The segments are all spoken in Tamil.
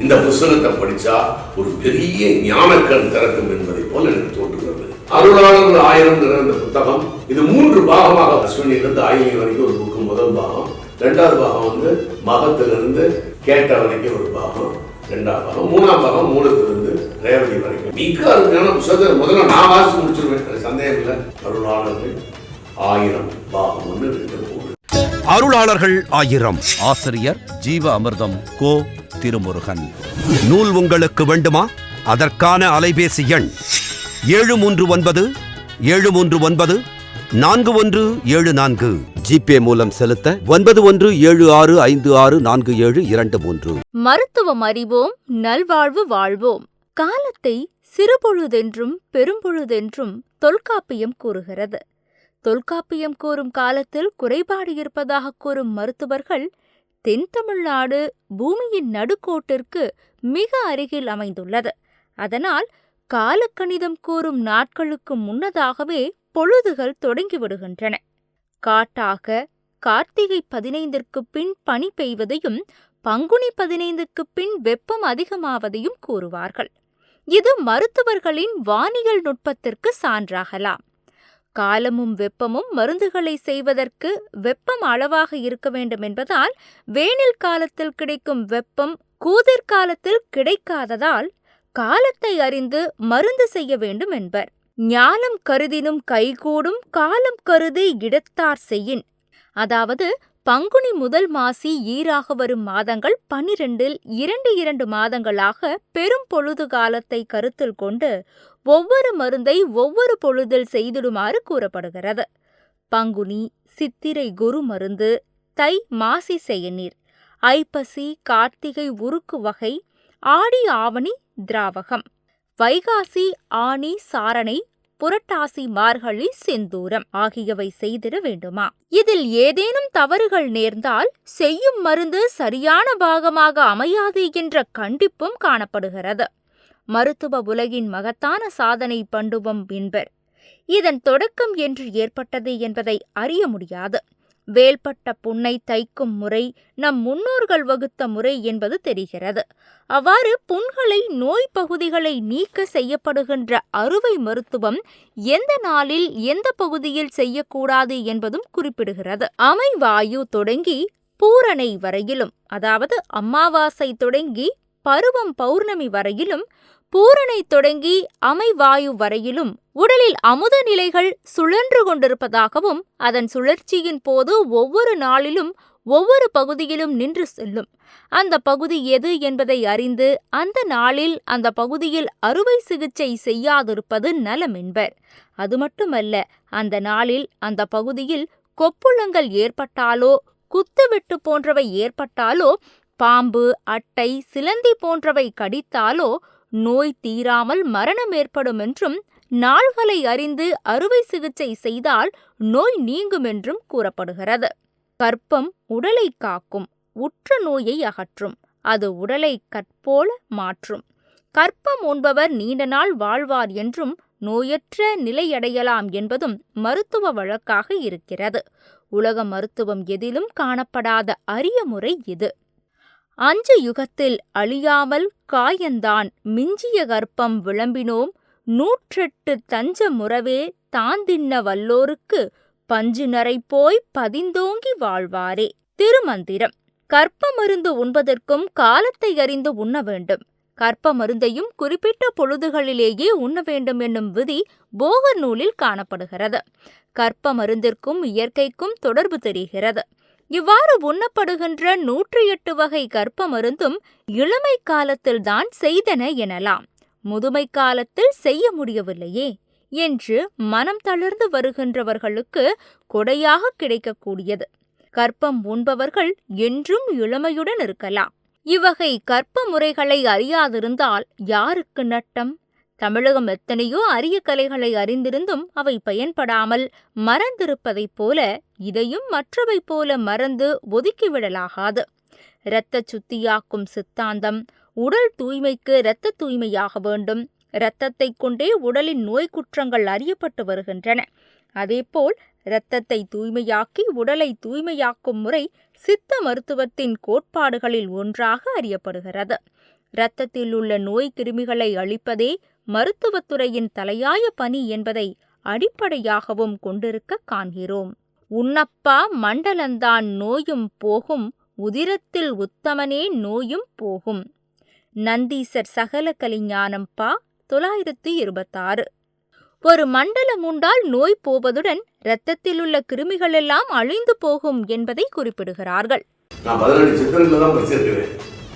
இந்த புஸ்தகத்தை படிச்சா ஒரு பெரிய ஞானக்கண் திறக்கும் என்பதை போல எனக்கு தோன்றுகிறது. அருளாளர் ஆயிரம் இந்த புத்தகம். இது மூன்று பாகமாக அஸ்வினிலிருந்து ஆயிரம் வரைக்கும் ஒரு புக்கு. முதல் பாகம். ரெண்டாவது பாகம் வந்து மகத்திலிருந்து கேட்ட வரைக்கும் ஒரு பாகம். ரெண்டாம் பாகம். மூணாம் பாகம் மூலத்திலிருந்து ரேவதி வரைக்கும். மிக அருமையான புத்தகத்தை முதல்ல நான் வாசி முடிச்சிருவேன். சந்தேகம் இல்லை. அருளாளர்கள் ஆயிரம் பாகம் ஒன்று ரெண்டு அருளாளர்கள் ஆயிரம். ஆசிரியர் ஜீவ அமிர்தம் கோ திருமுருகன். நூல் உங்களுக்கு வேண்டுமா? அதற்கான அலைபேசி எண் ஏழு மூன்று ஒன்பது ஏழு மூன்று ஒன்பது நான்கு ஒன்று ஏழு நான்கு. ஜிபே மூலம் செலுத்த ஒன்பது ஒன்று ஏழு ஆறு ஐந்து ஆறு நான்கு ஏழு இரண்டு மூன்று. மருத்துவம் அறிவோம் நல்வாழ்வு வாழ்வோம். காலத்தை சிறுபொழுதென்றும் பெரும்பொழுதென்றும் தொல்காப்பியம் கூறுகிறது. தொல்காப்பியம் கூறும் காலத்தில் குறைபாடு இருப்பதாக கூறும் மருத்துவர்கள் தென் தமிழ்நாடு பூமியின் நடுக்கோட்டிற்கு மிக அருகில் அமைந்துள்ளது. அதனால் காலக்கணிதம் கூறும் நாட்களுக்கு முன்னதாகவே பொழுதுகள் தொடங்கிவிடுகின்றன காட்டாக கார்த்திகை பதினைந்திற்கு பின் பனி பெய்வதையும் பங்குனி பதினைந்துக்கு பின் வெப்பம் அதிகமாவதையும் கூறுவார்கள். இது மருத்துவர்களின் வானியல் நுட்பத்திற்கு சான்றாகலாம். காலமும் வெப்பமும் மருந்துகளை செய்வதற்கு வெப்பம் அளவாக இருக்க வேண்டும் என்பதால் வேனில் காலத்தில் கிடைக்கும் வெப்பம் கூதிர் காலத்தில் கிடைக்காததால் காலத்தை அறிந்து மருந்து செய்ய வேண்டும் என்பர். ஞானம் கருதினும் கைகூடும் காலம் கருதி இடத்தார் செய்யின். அதாவது பங்குனி முதல் மாசி ஈராக வரும் மாதங்கள் பனிரெண்டில் இரண்டு இரண்டு மாதங்களாக பெரும் பொழுது காலத்தை கருத்தில் கொண்டு ஒவ்வொரு மருந்தை ஒவ்வொரு பொழுதில் செய்திடுமாறு கூறப்படுகிறது. பங்குனி சித்திரை குரு மருந்து தை மாசி செயநீர் ஐப்பசி கார்த்திகை உருக்கு வகை ஆடி ஆவணி திராவகம் வைகாசி ஆனி சாரணை புரட்டாசி மார்கழி செந்தூரம் ஆகியவை செய்திட வேண்டுமா? இதில் ஏதேனும் தவறுகள் நேர்ந்தால் செய்யும் மருந்து சரியான பாகமாக அமையாது என்ற கண்டிப்பும் காணப்படுகிறது. மருத்துவ உலகின் மகத்தான சாதனை பண்டுவம் என்பர். இதன் தொடக்கம் என்று ஏற்பட்டது என்பதை அறிய முடியாது. வேல்பட்ட புண்ணை தைக்கும் முறை நம் முன்னோர்கள் வகுத்த முறை என்பது தெரிகிறது. அவ்வாறு புண்களை நோய் பகுதிகளை நீக்க செய்யப்படுகின்ற அறுவை மருத்துவம் எந்த நாளில் எந்த பகுதியில் செய்யக்கூடாது என்பதும் குறிப்பிடுகிறது. அமைவாயு தொடங்கி பூரணை வரையிலும் அதாவது அமாவாசை தொடங்கி பருவம் பௌர்ணமி வரையிலும் பூரணை தொடங்கி அமைவாயு வரையிலும் உடலில் அமுத நிலைகள் சுழன்று கொண்டிருப்பதாகவும் அதன் சுழற்சியின் போது ஒவ்வொரு நாளிலும் ஒவ்வொரு பகுதியிலும் நின்று செல்லும். அந்த பகுதி எது என்பதை அறிந்து அந்த நாளில் அந்த பகுதியில் அறுவை சிகிச்சை செய்யாதிருப்பது நலம் என்பர். அது மட்டுமல்ல அந்த நாளில் அந்த பகுதியில் கொப்புளங்கள் ஏற்பட்டாலோ குத்துவெட்டு போன்றவை ஏற்பட்டாலோ பாம்பு அட்டை சிலந்தி போன்றவை கடித்தாலோ நோய் தீராமல் மரணம் ஏற்படும் என்றும் நாள்களை அறிந்து அறுவை சிகிச்சை செய்தால் நோய் நீங்கும் என்றும் கூறப்படுகிறது. கற்பம் உடலை காக்கும் உற்ற நோயை அகற்றும் அது உடலை கற்போல மாற்றும். கற்பம் உண்பவர் நீண்ட நாள் வாழ்வார் என்றும் நோயற்ற நிலையடையலாம் என்பதும் மருத்துவ வழக்காக இருக்கிறது. உலக மருத்துவம் எதிலும் காணப்படாத அரிய முறை இது. அஞ்சு யுகத்தில் அழியாமல் காயந்தான் மிஞ்சிய கற்பம் விளம்பினோம். நூற்றெட்டு தஞ்ச முறவே தாந்தின்ன வல்லோருக்கு பஞ்சு நரை போய் பதிந்தோங்கி வாழ்வாரே. திருமந்திரம். கற்ப மருந்து உண்பதற்கும் காலத்தை அறிந்து உண்ண வேண்டும். கற்ப மருந்தையும் குறிப்பிட்ட பொழுதுகளிலேயே உண்ண வேண்டும் என்னும் விதி போகர் நூலில் காணப்படுகிறது. கற்ப மருந்திற்கும் இயற்கைக்கும் தொடர்பு தெரிகிறது. இவ்வாறு உண்ணப்படுகின்ற நூற்றி எட்டு வகை கற்ப மருந்தும் இளமை காலத்தில்தான் செய்தன எனலாம். முதுமை காலத்தில் செய்ய முடியவில்லையே என்று மனம் தளர்ந்து வருகின்றவர்களுக்கு கொடையாக கிடைக்கக்கூடியது. கற்பம் உண்பவர்கள் என்றும் இளமையுடன் இருக்கலாம். இவ்வகை கற்ப முறைகளை அறியாதிருந்தால் யாருக்கு நட்டம்? தமிழகம் எத்தனையோ அரிய கலைகளை அறிந்திருந்தும் அவை பயன்படாமல் மறந்திருப்பதைப் போல இதையும் மற்றவை போல மறந்து ஒதுக்கிவிடலாகாது. இரத்த சுத்தியாக்கும் சித்தாந்தம் உடல் தூய்மைக்கு இரத்த தூய்மையாக வேண்டும். இரத்தத்தை கொண்டே உடலின் நோய் குற்றங்கள் அறியப்பட்டு வருகின்றன. அதேபோல் இரத்தத்தை தூய்மையாக்கி உடலை தூய்மையாக்கும் முறை சித்த மருத்துவத்தின் கோட்பாடுகளில் ஒன்றாக அறியப்படுகிறது. இரத்தத்தில் உள்ள நோய் கிருமிகளை அழிப்பதே மருத்துவத்துறையின் தலையாய பணி என்பதை அடிப்படையாகவும் கொண்டிருக்க காண்கிறோம். உன்னப்பா மண்டலந்தான் நோயும் போகும் உதிரத்தில் உத்தமனே நோயும் போகும். நந்தீசர் சகல கலிஞானம் பா தொள்ளாயிரத்து இருபத்தாறு. ஒரு மண்டலம் உண்டால் நோய் போவதுடன் இரத்தத்தில் உள்ள கிருமிகளெல்லாம் அழிந்து போகும் என்பதை குறிப்பிடுகிறார்கள். நான் பதினெட்டு சித்திரங்கள் தான் படிச்சிருக்கிறேன்.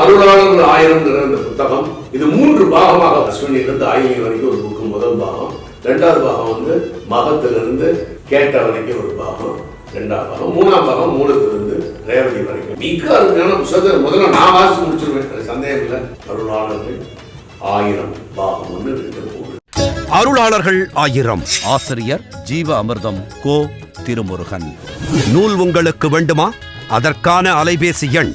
அருளாளர்கள் ஆயிரம் இந்த புத்தகம். இது மூன்று பாகமாக அஸ்வினிலிருந்து ஆயிரம் வரைக்கும் ஒரு புக்கு முதல் பாகம். ரெண்டாவது பாகம் வந்து மகத்திலிருந்து கேட்ட வரைக்கும் ஒரு பாகம். ரெண்டாம் பாகம் மூணாம் பாகம் மூலத்திலிருந்து ரேவதி வரைக்கும். மிக அருமையான புத்தகத்தை முதல்ல நான் வாசிச்சு முடிச்சிருவேன். அது சந்தேகம் இல்லை. அருளாளர்கள் ஆயிரம் பாகம் ஒன்று ரெண்டு மூணு. அருளாளர்கள் ஆயிரம். ஆசிரியர் ஜீவ அமிர்தம் கோ திருமுருகன். நூல் உங்களுக்கு வேண்டுமா? அதற்கான அலைபேசி எண்